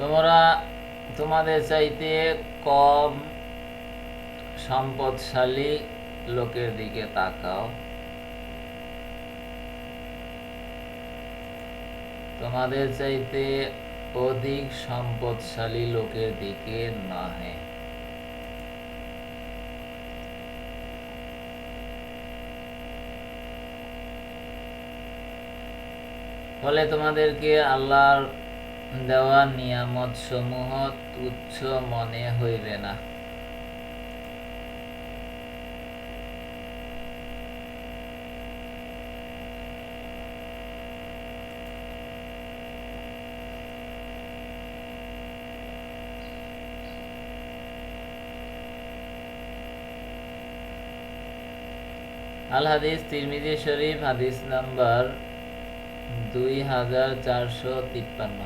তোমরা তোমাদের চাইতে কম সম্পদশালী লোকের দিকে তাকাও। তোমাদের চাইতে অধিক সম্পদশালী লোকের দিকে নহে। ফলে তোমাদেরকে আল্লাহর দেওয়া নিয়ামত সমূহ তুচ্ছ মনে হইবে না। আল হাদিস তিরমিজি শরীফ, হাদিস নাম্বার দুই হাজার চারশো তিপ্পান্ন।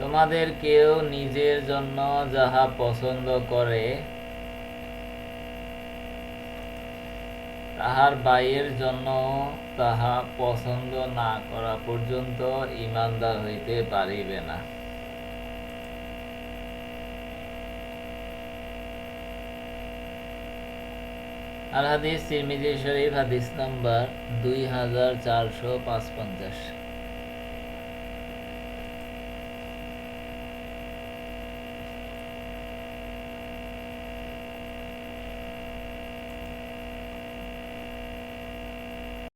তোমাদের কেউ নিজের জন্য যাহা পছন্দ করে, তাহার বাইয়ের জন্য তাহা পছন্দ না করা পর্যন্ত ইমানদার হইতে পারিবে না। আল হাদিস শরীফ, হাদিস নাম্বার দুই হাজার চারশো পাঁচপঞ্চাশ।